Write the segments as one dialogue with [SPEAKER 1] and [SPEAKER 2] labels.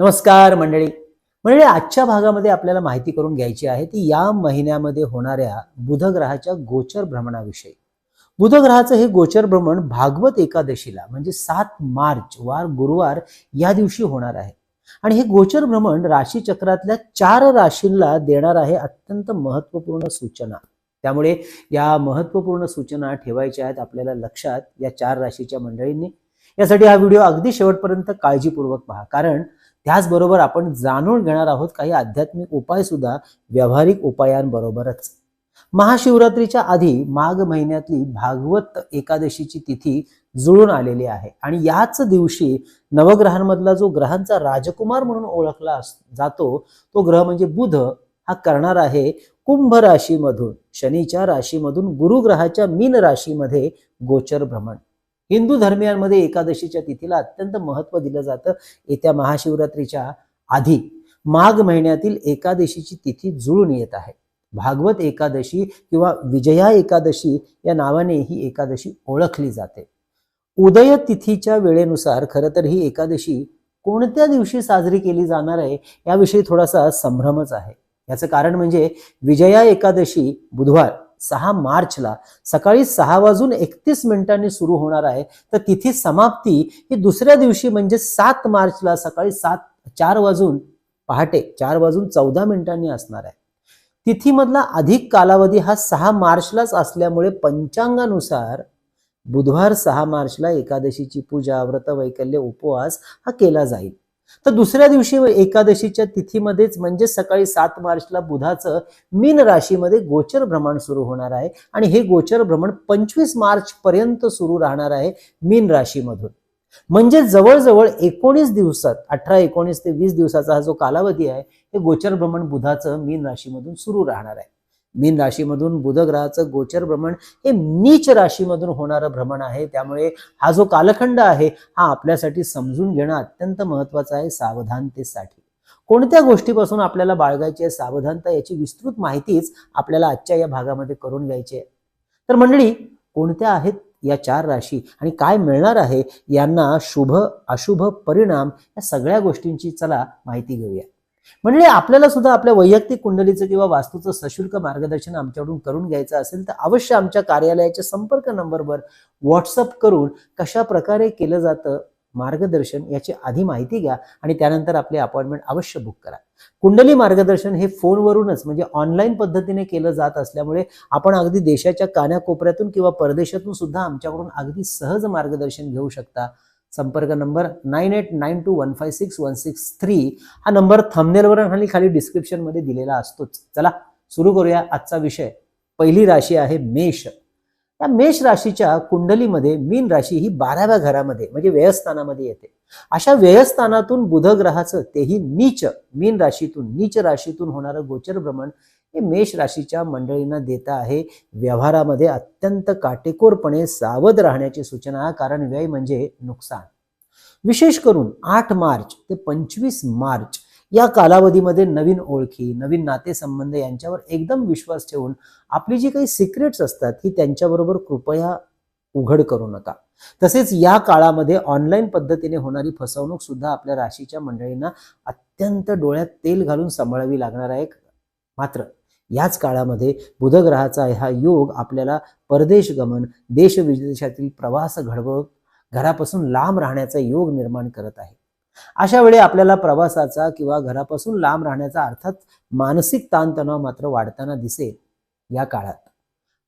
[SPEAKER 1] नमस्कार मंडळी. मंडळी आजच्या भागामध्ये आपल्याला माहिती करून घ्यायची आहे ती या महिन्यामध्ये होणाऱ्या बुधग्रहाच्या गोचर भ्रमणाविषयी. बुधग्रहाचं हे गोचर भ्रमण भागवत एकादशीला म्हणजे सात मार्च वार गुरुवार या दिवशी होणार आहे. आणि हे गोचर भ्रमण राशीचक्रातल्या चार राशींना देणार आहे अत्यंत महत्त्वपूर्ण सूचना. त्यामुळे या महत्त्वपूर्ण सूचना ठेवायच्या आहेत आपल्याला लक्षात या चार राशीच्या मंडळींनी. यासाठी हा व्हिडिओ अगदी शेवटपर्यंत काळजीपूर्वक पहा. कारण त्याचबरोबर आपण जाणून घेणार आहोत काही आध्यात्मिक उपाय सुद्धा व्यावहारिक उपायांबरोबरच. महाशिवरात्रीच्या आधी माघ महिन्यातली भागवत एकादशीची तिथी जुळून आलेली आहे. आणि याच दिवशी नवग्रहांमधला जो ग्रहांचा राजकुमार म्हणून ओळखला जातो तो ग्रह म्हणजे बुध. हा करणार आहे कुंभ राशीमधून शनीच्या राशीमधून गुरु ग्रहाच्या मीन राशीमध्ये गोचर भ्रमण. हिंदू धर्मियांमध्ये एकादशीच्या तिथीला अत्यंत महत्त्व दिलं जातं. येत्या महाशिवरात्रीच्या आधी माघ महिन्यातील एकादशीची तिथी जुळून येत आहे. भागवत एकादशी किंवा विजया एकादशी या नावाने ही एकादशी ओळखली जाते. उदय तिथीच्या वेळेनुसार खरं तर ही एकादशी कोणत्या दिवशी साजरी केली जाणार आहे याविषयी थोडासा संभ्रमच आहे. याचं कारण म्हणजे विजया एकादशी बुधवार सहा मार्चला सकाळी सहा वाजून एकतीस मिनिटांनी सुरू होणार आहे. तर तिथी समाप्ती ही दुसऱ्या दिवशी म्हणजे सात मार्चला सकाळी सात चार वाजून पहाटे चार वाजून चौदा मिनिटांनी असणार आहे. तिथीमधला अधिक कालावधी हा सहा मार्चलाच असल्यामुळे पंचांगानुसार बुधवार सहा मार्चला एकादशीची पूजा व्रत वैकल्य उपवास हा केला जाईल. तर दुसऱ्या दिवशी एकादशीच्या तिथीमध्येच म्हणजे सकाळी सात मार्चला बुधाचं मीन राशीमध्ये गोचर भ्रमण सुरू होणार आहे. आणि हे गोचर भ्रमण पंचवीस मार्च पर्यंत सुरू राहणार आहे मीन राशीमधून. म्हणजे जवळजवळ एकोणीस दिवसात अठरा एकोणीस ते वीस दिवसाचा हा जो कालावधी आहे हे गोचर भ्रमण बुधाचं मीन राशीमधून सुरू राहणार आहे. मीन राशीमधून बुधग्रहाचं गोचर भ्रमण हे नीच राशीमधून होणारं भ्रमण आहे. त्यामुळे हा जो कालखंड आहे हा आपल्यासाठी समजून घेणं अत्यंत महत्वाचं आहे सावधानतेसाठी. कोणत्या गोष्टीपासून आपल्याला बाळगायची आहे सावधानता याची विस्तृत माहितीच आपल्याला आजच्या या भागामध्ये करून घ्यायची आहे. तर मंडळी कोणत्या आहेत या चार राशी आणि काय मिळणार आहे यांना शुभ अशुभ परिणाम या सगळ्या गोष्टींची चला माहिती घेऊया. म्हणजे आपल्याला सुद्धा आपल्या वैयक्तिक कुंडलीचं किंवा वास्तूचं सशुल्क मार्गदर्शन आमच्याकडून करून घ्यायचं असेल तर अवश्य आमच्या कार्यालयाच्या संपर्क नंबरवर व्हॉट्सअप करून कशा प्रकारे केलं जातं मार्गदर्शन याची आधी माहिती घ्या आणि त्यानंतर आपली अपॉइंटमेंट अवश्य बुक करा. कुंडली मार्गदर्शन हे फोनवरूनच म्हणजे ऑनलाईन पद्धतीने केलं जात असल्यामुळे आपण अगदी देशाच्या कानाकोपऱ्यातून किंवा परदेशातून सुद्धा आमच्याकडून अगदी सहज मार्गदर्शन घेऊ शकता. संपर्क number nine eight nine two one five six one six three हा नंबर थंबनेलवर आणि खाली डिस्क्रिप्शनमध्ये दिलेला असतोच. चला सुरू करूया आजचा विषय. पहिली राशी आहे मेष. या मेष राशीच्या कुंडलीमध्ये मीन राशी ही बाराव्या घरामध्ये म्हणजे व्ययस्थानामध्ये येते. अशा व्ययस्थानातून बुध ग्रहाचं तेही नीच मीन राशीतून नीच राशीतून होणारं गोचर भ्रमण हे मेष राशीच्या मंडळींना देता आहे. व्यवहारामध्ये अत्यंत काटेकोरपणे सावध राहण्याची सूचना कारण व्यय म्हणजे नुकसान. विशेष करून आठ मार्च ते पंचवीस मार्च या कालावधीमध्ये नवीन ओळखी नवीन नातेसंबंध यांच्यावर एकदम विश्वास ठेवून आपली जी काही सिक्रेट्स असतात ही त्यांच्याबरोबर कृपया उघड करू नका. तसेच या काळामध्ये ऑनलाईन पद्धतीने होणारी फसवणूक सुद्धा आपल्या राशीच्या मंडळींना अत्यंत डोळ्यात तेल घालून सांभाळावी लागणार आहे. मात्र याच काळामध्ये बुधग्रहाचा हा योग आपल्याला परदेश गमन देश विदेशातील प्रवास घडवत घरापासून लांब राहण्याचा योग निर्माण करत आहे. अशा वेळी आपल्याला प्रवासाचा किंवा घरापासून लांब राहण्याचा अर्थात मानसिक ताणतणाव मात्र वाढताना दिसेल या काळात.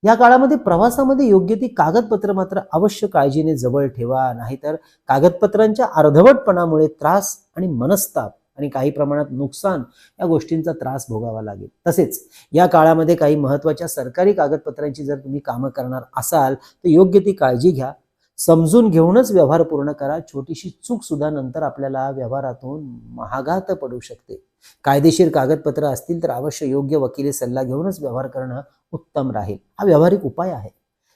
[SPEAKER 1] या काळामध्ये प्रवासामध्ये योग्य ती कागदपत्र मात्र अवश्य काळजीने जवळ ठेवा नाहीतर कागदपत्रांच्या अर्धवटपणामुळे त्रास आणि मनस्ताप आणि काही प्रमाणात नुकसान या गोष्टींचा त्रास भोगावा लागेल. तसेच या काळामध्ये काही महत्त्वाच्या सरकारी कागदपत्रांची जर तुम्ही कामं करणार असाल तर योग्य ती काळजी घ्या. समजून घेऊनच व्यवहार पूर्ण करा. छोटीशी चूक सुद्धा नंतर आपल्याला व्यवहारातून महागात पडू शकते. कायदेशीर कागदपत्र असतील तर अवश्य योग्य वकिली सल्ला घेऊनच व्यवहार करणं उत्तम राहील. हा व्यावहारिक उपाय आहे.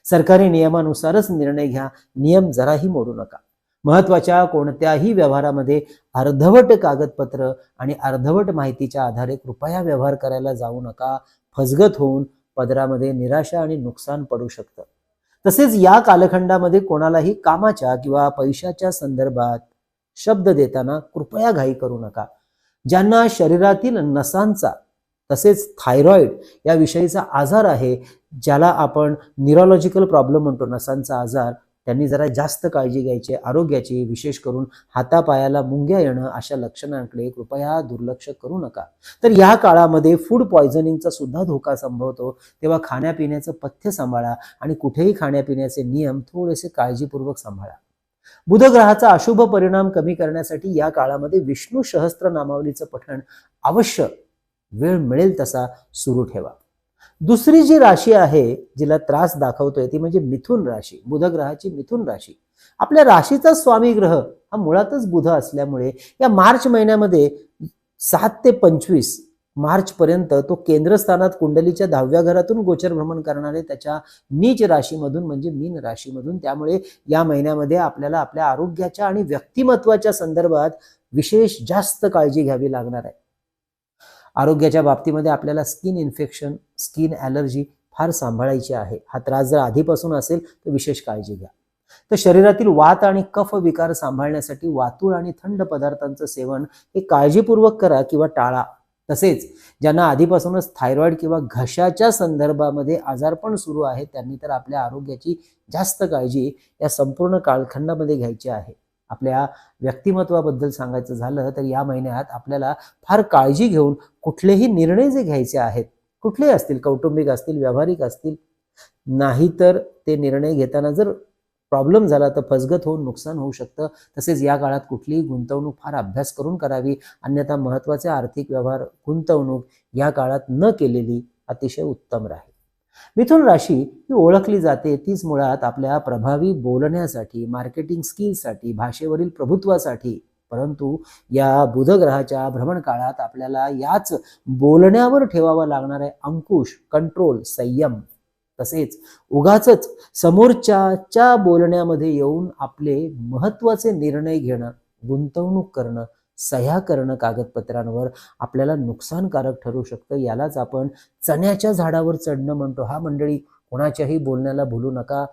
[SPEAKER 1] सरकारी नियमानुसारच निर्णय घ्या. नियम जराही मोडू नका. महत्त्वाच्या कोणत्याही व्यवहारामध्ये अर्धवट कागदपत्र आणि अर्धवट माहितीच्या आधारे कृपया व्यवहार करायला जाऊ नका. फसगत होऊन पदरामध्ये निराशा आणि नुकसान पडू शकतं. तसेच या कालखंडामध्ये कोणालाही कामाच्या किंवा पैशाच्या संदर्भात शब्द देताना कृपया घाई करू नका. ज्यांना शरीरातील नसांचा तसेच थायरॉइड या विषयीचा आजार आहे ज्याला आपण न्यूरोलॉजिकल प्रॉब्लेम म्हणतो नसांचा आजार त्यांनी जरा जास्त काळजी घ्यायची आरोग्याची विशेष करून हातापायाला मुंग्या येणं अशा लक्षणांकडे कृपया दुर्लक्ष करू नका. तर या काळामध्ये फूड पॉयझनिंगचा सुद्धा धोका संभवतो. तेव्हा खाण्यापिण्याचं पथ्य सांभाळा आणि कुठेही खाण्यापिण्याचे नियम थोडेसे काळजीपूर्वक सांभाळा. बुध ग्रहाचा अशुभ परिणाम कमी करण्यासाठी या काळामध्ये विष्णू सहस्त्र नामावलीचं पठण अवश्य वेळ मिळेल तसा सुरू ठेवा. दुसरी जी राशी आहे जिला त्रास दाखवतोय ती म्हणजे मिथुन राशी बुधग्रहाची मिथुन राशी. आपल्या राशीचा स्वामी ग्रह हा मुळातच बुध असल्यामुळे या मार्च महिन्यामध्ये सात ते पंचवीस मार्च पर्यंत तो केंद्रस्थानात कुंडलीच्या दहाव्या घरातून गोचर भ्रमण करणारे त्याच्या नीच राशीमधून म्हणजे मीन राशीमधून त्यामुळे या महिन्यामध्ये आपल्याला आपल्या आरोग्याच्या आणि व्यक्तिमत्वाच्या संदर्भात विशेष जास्त काळजी घ्यावी लागणार आहे. आरोग्याच्या बाबतीमध्ये आपल्याला स्किन इन्फेक्शन स्किन ॲलर्जी फार सांभाळायची आहे. हा त्रास जर आधीपासून असेल तर विशेष काळजी घ्या. तर शरीरातील वात आणि कफ विकार सांभाळण्यासाठी वातूळ आणि थंड पदार्थांचं सेवन हे काळजीपूर्वक करा किंवा टाळा. तसेच ज्यांना आधीपासूनच थायरॉइड किंवा घशाच्या संदर्भामध्ये आजारपण सुरू आहे त्यांनी तर आपल्या आरोग्याची जास्त काळजी या संपूर्ण कालखंडामध्ये घ्यायची आहे. आपल्या व्यक्तिमत्वाबद्दल सांगायचं झालं तर या महिन्यात आपल्याला फार काळजी घेऊन कुठलेही निर्णय जे घ्यायचे आहेत कुठलेही असतील कौटुंबिक असतील व्यावहारिक असतील नाहीतर ते निर्णय घेताना जर प्रॉब्लेम झाला तर फसगत होऊन नुकसान होऊ शकतं. तसेच या काळात कुठलीही गुंतवणूक फार अभ्यास करून करावी. अन्यथा महत्त्वाचे आर्थिक व्यवहार गुंतवणूक या काळात न केलेली अतिशय उत्तम राहील. मिथुन राशी ही ओळखली जाते. तीच मुळात आपल्या प्रभावी बोलण्यासाठी मार्केटिंग स्किल्ससाठी भाषेवरील प्रभुत्वासाठी. परंतु या बुधग्रहाच्या भ्रमण काळात आपल्याला याच बोलण्यावर ठेवावा लागणारे अंकुश कंट्रोल संयम तसेच उगाच समोरच्याच्या बोलण्यामध्ये येऊन आपले महत्त्वाचे निर्णय घेणं गुंतवणूक करणं सह्या करणं कागदपत्रांवर आपल्याला नुकसानकारक ठरू शकतं यालाच आपण चण्याच्या झाडावर चढणं म्हणतो. हा मंडळी कोणाच्याही बोलण्याला भुलू नका.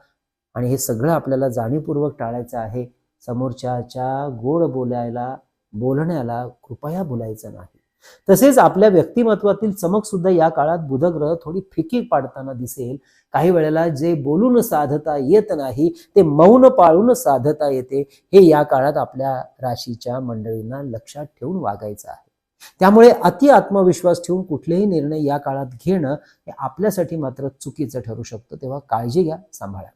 [SPEAKER 1] आणि हे सगळं आपल्याला जाणीवपूर्वक टाळायचं आहे. समोरच्याच्या गोड बोलायला बोलण्याला कृपया बोलायचं नाही. तसेच आपल्या व्यक्तिमत्वातील चमक सुद्धा या काळात बुधग्रह थोडी फिकी पाडताना दिसेल. काही वेळेला जे बोलून साधता येत नाही ते मौन पाळून साधता येते हे या काळात आपल्या राशीच्या मंडळींना लक्षात ठेवून वागायचं आहे. त्यामुळे अति आत्मविश्वास ठेवून कुठलेही निर्णय या काळात घेणं हे आपल्यासाठी मात्र चुकीचं ठरू शकतं. तेव्हा काळजी घ्या सांभाळा.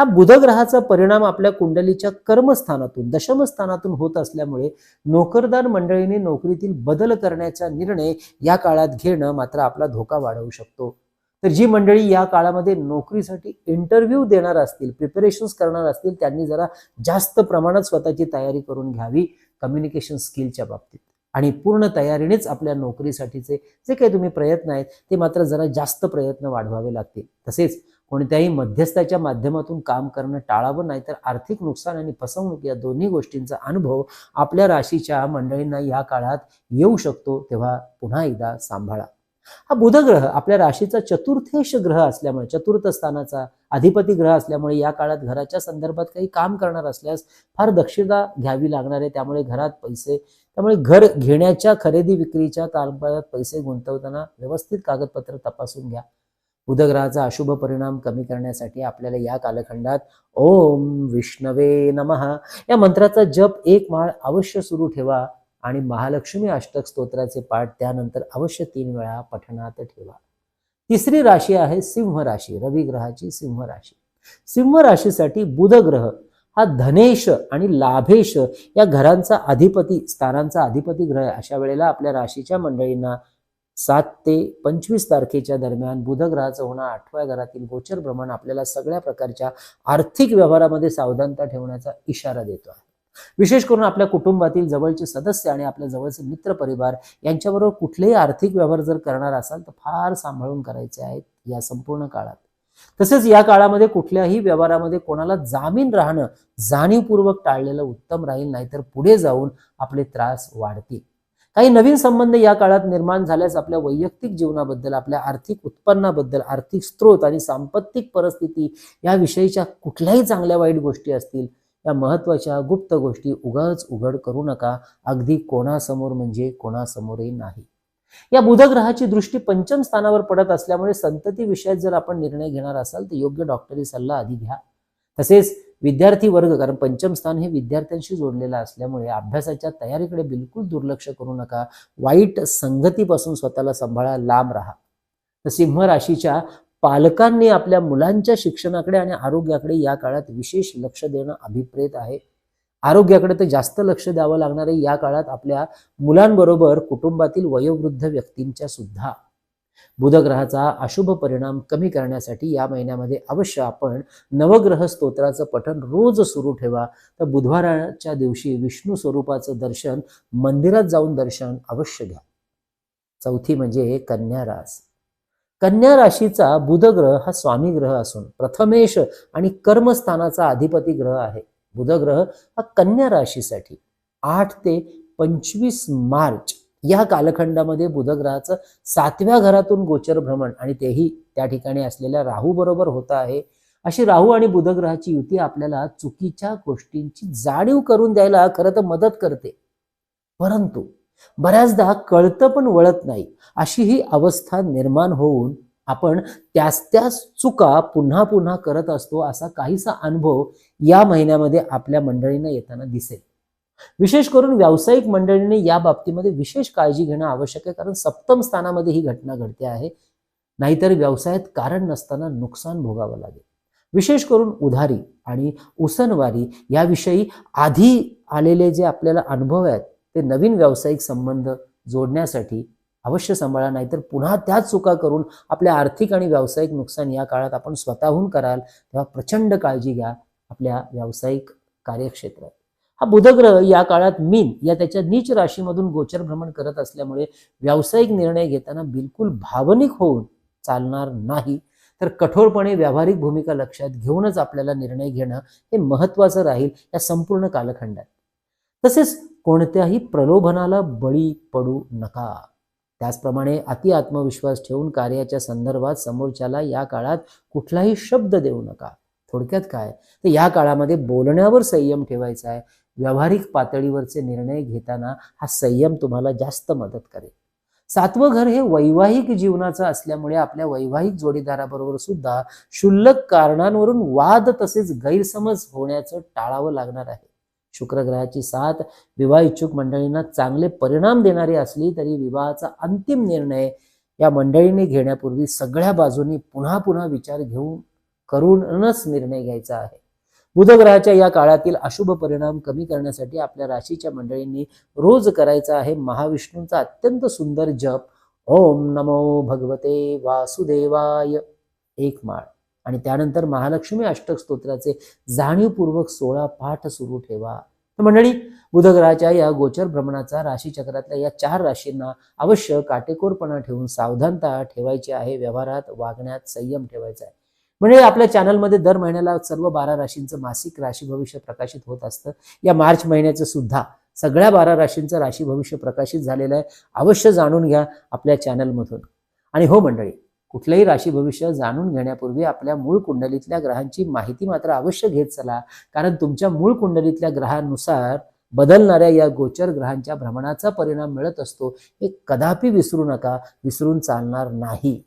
[SPEAKER 1] हा बुधग्रहाचा परिणाम आपल्या कुंडलीच्या कर्मस्थानातून दशमस्थानातून होत असल्यामुळे नोकरदार मंडळीने नोकरीतील बदल करण्याचा निर्णय या काळात घेणं मात्र आपला धोका वाढवू शकतो. तर जी मंडळी या काळामध्ये नोकरीसाठी इंटरव्ह्यू देणार असतील प्रिपरेशन्स करणार असतील त्यांनी जरा जास्त प्रमाणात स्वतःची तयारी करून घ्यावी कम्युनिकेशन स्किलच्या बाबतीत. आणि पूर्ण तयारीनेच आपल्या नोकरीसाठीचे जे काही तुम्ही प्रयत्न आहेत ते मात्र जरा जास्त प्रयत्न वाढवावे लागतील. तसेच कोणत्याही मध्यस्थाच्या माध्यमातून काम करणं टाळावं नाही तर आर्थिक नुकसान आणि फसवणूक या दोन्ही गोष्टींचा अनुभव आपल्या राशीच्या मंडळींना या काळात येऊ शकतो. तेव्हा पुन्हा एकदा सांभाळा. हा बुधग्रह आपल्या राशीचा चतुर्थेश ग्रह असल्यामुळे चतुर्थ स्थानाचा अधिपती ग्रह असल्यामुळे या काळात घराच्या संदर्भात काही काम करणार असल्यास फार दक्षता घ्यावी लागणार आहे. त्यामुळे घरात पैसे त्यामुळे घर घेण्याच्या खरेदी विक्रीच्या कालबात पैसे गुंतवताना व्यवस्थित कागदपत्र तपासून घ्या. बुधग्रहाचा अशुभ परिणाम कमी करण्यासाठी आपल्याला या कालखंडात ओम विष्णवे नमः. या मंत्राचा जप एक माळ अवश्य सुरू ठेवा आणि महालक्ष्मी अष्टक स्तोत्राचे पाठ त्यानंतर अवश्य तीन वेळा पठणात ठेवा. तिसरी राशी आहे सिंह राशी रवी ग्रहाची सिंह राशी. सिंह राशीसाठी बुध ग्रह हा धनेश आणि लाभेश या घरांचा अधिपती स्थानांचा अधिपती ग्रह अशा वेळेला आपल्या राशीच्या मंडळींना सात ते पंचवीस तारखेच्या दरम्यान बुधग्रहाचं होणं आठव्या घरातील गोचर भ्रमण आपल्याला सगळ्या प्रकारच्या आर्थिक व्यवहारामध्ये सावधानता ठेवण्याचा इशारा देतो आहे. विशेष करून आपल्या कुटुंबातील जवळचे सदस्य आणि आपल्या जवळचे मित्र परिवार यांच्याबरोबर कुठलेही आर्थिक व्यवहार जर करणार असाल तर फार सांभाळून करायचे आहेत या संपूर्ण काळात. तसेच या काळामध्ये कुठल्याही व्यवहारामध्ये कोणाला जामीन राहणं जाणीवपूर्वक टाळलेलं उत्तम राहील नाहीतर पुढे जाऊन आपले त्रास वाढतील. काही नवीन संबंध या काळात निर्माण झाल्यास आपल्या वैयक्तिक जीवनाबद्दल आपल्या आर्थिक उत्पन्नाबद्दल आर्थिक स्रोत आणि सांपत्तिक परिस्थिती या विषयीच्या कुठल्याही चांगल्या वाईट गोष्टी असतील या महत्त्वाच्या गुप्त गोष्टी उगाच उघड करू नका. अगदी कोणासमोर म्हणजे कोणासमोरही नाही. या बुधग्रहाची दृष्टी पंचम स्थानावर पडत असल्यामुळे संतती विषयात जर आपण निर्णय घेणार असाल तर योग्य डॉक्टरी सल्ला आधी घ्या. तसेच विद्यार्थी वर्ग कारण पंचम स्थान हे विद्यार्थ्यांशी जोडलेलं असल्यामुळे अभ्यासाच्या तयारीकडे बिलकुल दुर्लक्ष करू नका. वाईट संगतीपासून स्वतःला सांभाळा लांब राहा. तर सिंह राशीच्या पालकांनी आपल्या मुलांच्या शिक्षणाकडे आणि आरोग्याकडे या काळात विशेष लक्ष देणं अभिप्रेत आहे. आरोग्याकडे तर जास्त लक्ष द्यावं लागणार आहे. या काळात आपल्या मुलांबरोबर कुटुंबातील वयोवृद्ध व्यक्तींच्या सुद्धा. बुधग्रहाचा अशुभ परिणाम कमी करण्यासाठी या महिन्यामध्ये अवश्य आपण नवग्रह स्तोत्राचं पठण रोज सुरू ठेवा. तर बुधवाराच्या दिवशी विष्णू स्वरूपाचं दर्शन मंदिरात जाऊन दर्शन अवश्य घ्या. चौथी म्हणजे कन्या रास. कन्या राशीचा बुधग्रह हा स्वामी ग्रह असून प्रथमेश आणि कर्मस्थानाचा अधिपती ग्रह आहे. बुधग्रह हा कन्या राशीसाठी आठ ते पंचवीस मार्च या कालखंडामध्ये बुधग्रहाचं सातव्या घरातून गोचर भ्रमण आणि तेही त्या ठिकाणी असलेल्या राहू बरोबर होत आहे. अशी राहू आणि बुधग्रहाची युती आपल्याला चुकीच्या गोष्टींची जाणीव करून द्यायला खरं तर मदत करते. परंतु बऱ्याचदा कळतं पण वळत नाही. अशी ही अवस्था निर्माण होऊन आपण त्याच त्याच चुका पुन्हा पुन्हा करत असतो असा काहीसा अनुभव या महिन्यामध्ये आपल्या मंडळींना येताना दिसेल. विशेष करून व्यावसायिक मंडळींनी या बाबतीमध्ये विशेष काळजी घेणं आवश्यक आहे कारण सप्तम स्थानामध्ये ही घटना घडते आहे. नाहीतर व्यवसायात कारण नसताना नुकसान भोगावं लागेल. विशेष करून उधारी आणि उसनवारी याविषयी आधी आलेले जे आपल्याला अनुभव आहेत ते नवीन व्यावसायिक संबंध जोडण्यासाठी अवश्य सांभाळा नाहीतर पुन्हा त्याच चुका करून आपल्या आर्थिक आणि व्यावसायिक नुकसान या काळात आपण स्वतःहून कराल तेव्हा प्रचंड काळजी घ्या आपल्या व्यावसायिक कार्यक्षेत्रात. हा बुधग्रह या काळात मीन या त्याच्या नीच राशीमधून गोचर भ्रमण करत असल्यामुळे व्यावसायिक निर्णय घेताना बिलकुल भावनिक होऊन चालणार नाही. तर कठोरपणे व्यावहारिक भूमिका लक्षात घेऊनच आपल्याला निर्णय घेणं हे महत्वाचं राहील या संपूर्ण कालखंडात. तसेच कोणत्याही प्रलोभनाला बळी पडू नका. त्याचप्रमाणे अति आत्मविश्वास ठेवून कार्याच्या संदर्भात समोरच्याला या काळात कुठलाही शब्द देऊ नका. थोडक्यात काय? तर या काळामध्ये बोलण्यावर संयम ठेवायचा आहे. व्यावहारिक पातळीवरचे निर्णय घेताना हा संयम तुम्हाला जास्त मदत करेल. सातवं घर हे वैवाहिक जीवनाचं असल्यामुळे आपल्या वैवाहिक जोडीदाराबरोबर सुद्धा क्षुल्लक कारणांवरून वाद तसेच गैरसमज होण्याचं टाळावं लागणार आहे. शुक्रग्रहाची साथ विवाह इच्छुक मंडळींना चांगले परिणाम देणारी असली तरी विवाहाचा अंतिम निर्णय या मंडळीने घेण्यापूर्वी सगळ्या बाजूनी पुन्हा पुन्हा विचार घेऊन करूनच निर्णय घ्यायचा आहे. बुधग्रहाच्या या काळातील अशुभ परिणाम कमी करण्यासाठी आपल्या राशीच्या मंडळींनी रोज करायचा आहे महाविष्णूंचा अत्यंत सुंदर जप. ओम नमो भगवते वासुदेवाय. एक माळ. आणि त्यानंतर महालक्ष्मी अष्टक स्तोत्राचे जाणीवपूर्वक सोळा पाठ सुरू ठेवा. तर मंडळी बुधग्रहाच्या या गोचर भ्रमणाचा राशीचक्रातल्या या चार राशींना अवश्य काटेकोरपणा ठेवून सावधानता ठेवायची आहे. व्यवहारात वागण्यात संयम ठेवायचा आहे. म्हणजे आपल्या चॅनलमध्ये दर महिन्याला सर्व बारा राशींचं मासिक राशी भविष्य प्रकाशित होत असतं. या मार्च महिन्याचं सुद्धा सगळ्या बारा राशींचं राशी भविष्य प्रकाशित झालेलं आहे. अवश्य जाणून घ्या आपल्या चॅनलमधून. आणि हो मंडळी कुठलंही राशी भविष्य जाणून घेण्यापूर्वी आपल्या मूळ कुंडलीतल्या ग्रहांची माहिती मात्र अवश्य घेत चला. कारण तुमच्या मूळ कुंडलीतल्या ग्रहानुसार बदलणाऱ्या या गोचर ग्रहांच्या भ्रमणाचा परिणाम मिळत असतो. हे कदापि विसरू नका. विसरून चालणार नाही.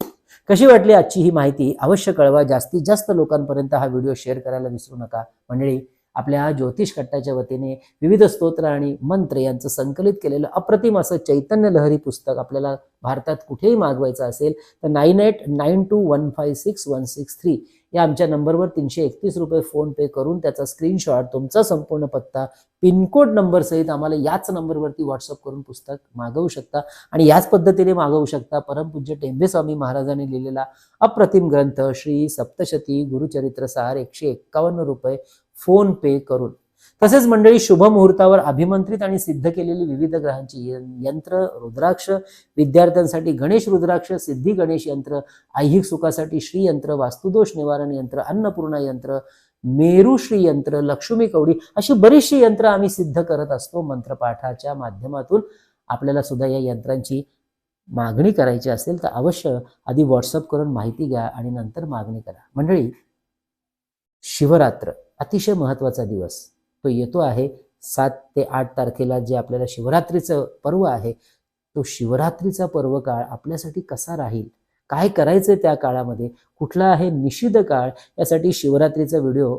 [SPEAKER 1] कशी वाटली आजची ही माहिती? अवश्य कळवा. जास्तीत जास्त लोकांपर्यंत हा व्हिडिओ शेअर करायला विसरू नका. मंडळी आपल्या ज्योतिष कट्टाच्या वतीने विविध स्तोत्र आणि मंत्र यांचं संकलित केलेलं अप्रतिम असं चैतन्य लहरी पुस्तक आपल्याला भारतात कुठेही मागवायचं असेल तर nine eight nine two one five six one six three या आमच्या नंबरवर तीनशे एकतीस रुपये फोनपे करून त्याचा स्क्रीनशॉट तुमचा संपूर्ण पत्ता पिनकोड नंबरसहित आम्हाला याच नंबरवरती व्हॉट्सअप करून पुस्तक मागवू शकता आणि याच पद्धतीने मागवू शकता परमपूज्य टेंबेस्वामी महाराजांनी लिहिलेला अप्रतिम ग्रंथ श्री सप्तशती गुरुचरित्रसार एकशे एक्कावन्न रुपये फोन पे करून. तसेच मंडळी शुभ मुहूर्तावर अभिमंत्रित आणि सिद्ध केलेली विविध ग्रहांची यंत्र रुद्राक्ष विद्यार्थ्यांसाठी गणेश रुद्राक्ष सिद्धी गणेश यंत्र ऐहिक सुखासाठी श्रीयंत्र वास्तुदोष निवारण यंत्र अन्नपूर्णा यंत्र मेरू श्री यंत्र लक्ष्मी कवडी अशी बरीचशी यंत्र आम्ही सिद्ध करत असतो. मंत्रपाठाच्या माध्यमातून आपल्याला सुद्धा या यंत्रांची मागणी करायची असेल तर अवश्य आधी व्हॉट्सअप करून माहिती घ्या आणि नंतर मागणी करा. मंडळी शिवरात्र अतिशय महत्त्वाचा दिवस. तो येतो आहे. सात ते आठ तारखेला जे आपल्याला शिवरात्रीचं पर्व आहे तो शिवरात्रीचा पर्व काळ आपल्यासाठी कसा राहील? काय करायचं त्या काळामध्ये? कुठला आहे निषिद्ध काळ? यासाठी शिवरात्रीचा व्हिडिओ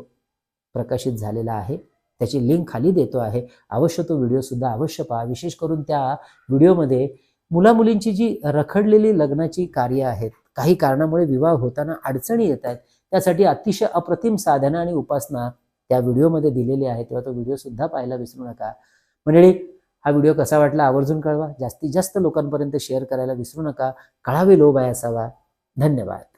[SPEAKER 1] प्रकाशित झालेला आहे. त्याची लिंक खाली देतो आहे. अवश्य तो व्हिडिओसुद्धा अवश्य पहा. विशेष करून त्या व्हिडिओमध्ये मुलामुलींची जी रखडलेली लग्नाची कार्य आहेत काही कारणामुळे विवाह होताना अडचणी येत आहेत. त्यासाठी अतिशय अप्रतिम साधना आणि उपासना त्या व्हिडिओमध्ये दिलेली आहे तेव्हा तो व्हिडिओसुद्धा पाहायला विसरू नका. मंडळी हा व्हिडिओ कसा वाटला आवर्जून कळवा. जास्तीत जास्त लोकांपर्यंत शेअर करायला विसरू नका. कळावे लोभ आहे असावा. धन्यवाद.